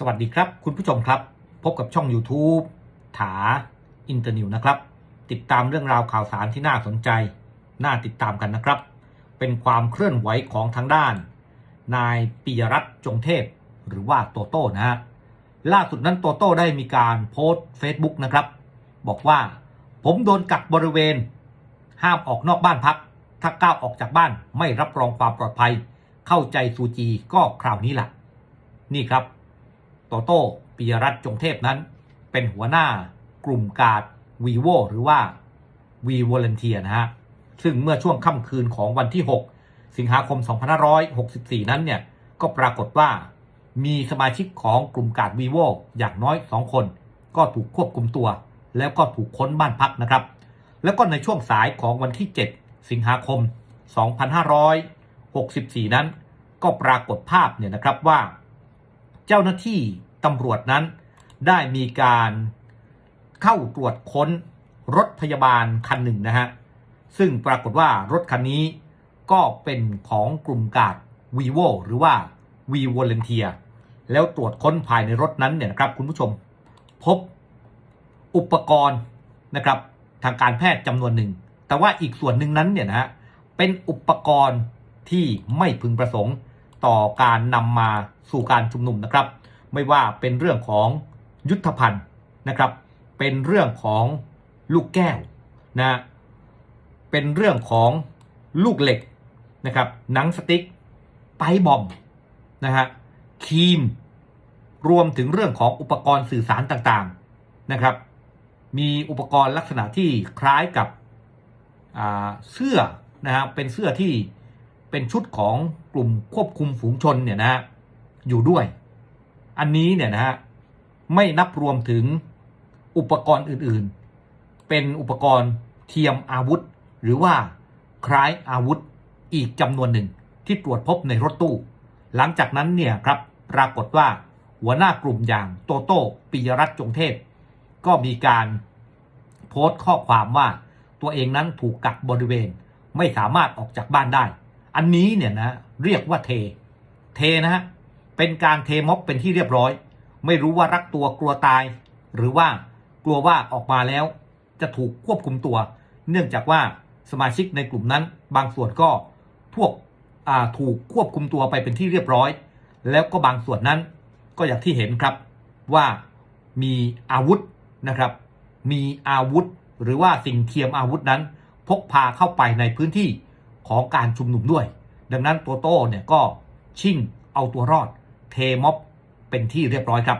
สวัสดีครับคุณผู้ชมครับ พบกับช่อง YouTube ถาอินเตอร์นิวนะครับ ติดตามเรื่องราวข่าวสารที่น่าสนใจ น่าติดตามกันนะครับ เป็นความเคลื่อนไหวของทางด้าน นายปิยรัตน์จงเทพ หรือว่าโตโต้นะฮะล่าสุดนั้นโตโต้ได้มีการโพสต์ Facebook นะครับ บอกว่า ผมโดนกักบริเวณ ห้ามออกนอกบ้านพัก ถ้าก้าวออกจากบ้านไม่รับรองความปลอดภัย เข้าใจซูจีก็คราวนี้แหละนี่ครับ โตโต้ปิยรัตน์จงเทพนั้น เป็นหัวหน้ากลุ่มกาดวีโวหรือว่าวีวอลเลนเทียนะฮะ ซึ่งเมื่อช่วงค่ำคืนของวันที่ 6 สิงหาคม 2564 นั้นเนี่ยก็ปรากฏว่ามีสมาชิกของกลุ่มกาดวีโวอย่างน้อย 2 คน ก็ถูกควบคุมตัว แล้วก็ถูกค้นบ้านพักนะครับ แล้วก็ในช่วงสายของวันที่ 7 สิงหาคม 2564 นั้น ก็ปรากฏภาพเนี่ยนะครับว่า เจ้าหน้าที่ตำรวจนั้น ได้มีการเข้าตรวจค้นรถพยาบาลคันหนึ่งนะฮะ ซึ่งปรากฏว่ารถคันนี้ก็เป็นของกลุ่มกาด vivo หรือว่า v v o l u n t e e r แล้วตรวจค้นภายในรถนั้นเนี่ยนะครับคุณผู้ชม พบอุปกรณ์นะครับทางการแพทย์จำนวนหนึ่ง แต่ว่าอีกส่วนหนึ่งนั้นเนี่ยนะฮะเป็นอุปกรณ์ที่ไม่พึงประสงค์ ต่อการนำมาสู่การชุมนุมนะครับ ไม่ว่าเป็นเรื่องของยุทธภัณฑ์นะครับ เป็นเรื่องของลูกแก้วนะเป็นเรื่องของลูกเหล็กนะครับหนังสติ๊กไปบอมนะฮะครีม รวมถึงเรื่องของอุปกรณ์สื่อสารต่างๆนะครับ มีอุปกรณ์ลักษณะที่คล้ายกับเสื้อนะฮะเป็นเสื้อที่ เป็นชุดของกลุ่มควบคุมฝูงชนเนี่ยนะอยู่ด้วย อันนี้เนี่ยนะฮะไม่นับรวมถึงอุปกรณ์อื่นๆ เป็นอุปกรณ์เทียมอาวุธ หรือว่าคล้ายอาวุธอีกจำนวนหนึ่งที่ตรวจพบในรถตู้ หลังจากนั้นเนี่ยครับปรากฏว่าหัวหน้ากลุ่มอย่างโตโต้ปิยรัตน์จงเทพ ก็มีการโพสต์ข้อความว่าตัวเองนั้นถูกกักบริเวณ ไม่สามารถออกจากบ้านได้ อันนี้เนี่ยนะเรียกว่าเท เทนะฮะเป็นการเทม็อบเป็นที่เรียบร้อย ไม่รู้ว่ารักตัวกลัวตาย หรือว่ากลัวว่าออกมาแล้ว จะถูกควบคุมตัว เนื่องจากว่าสมาชิกในกลุ่มนั้น บางส่วนก็พวกถูกควบคุมตัวไปเป็นที่เรียบร้อย แล้วก็บางส่วนนั้นก็อย่างที่เห็นครับว่ามีอาวุธนะครับ มีอาวุธ หรือว่าสิ่งเทียมอาวุธนั้น พกพาเข้าไปในพื้นที่ ของการชุมนุมด้วย ดังนั้นโตโต้เนี่ยก็ชิ่งเอาตัวรอดเทม็อบเป็นที่เรียบร้อยครับ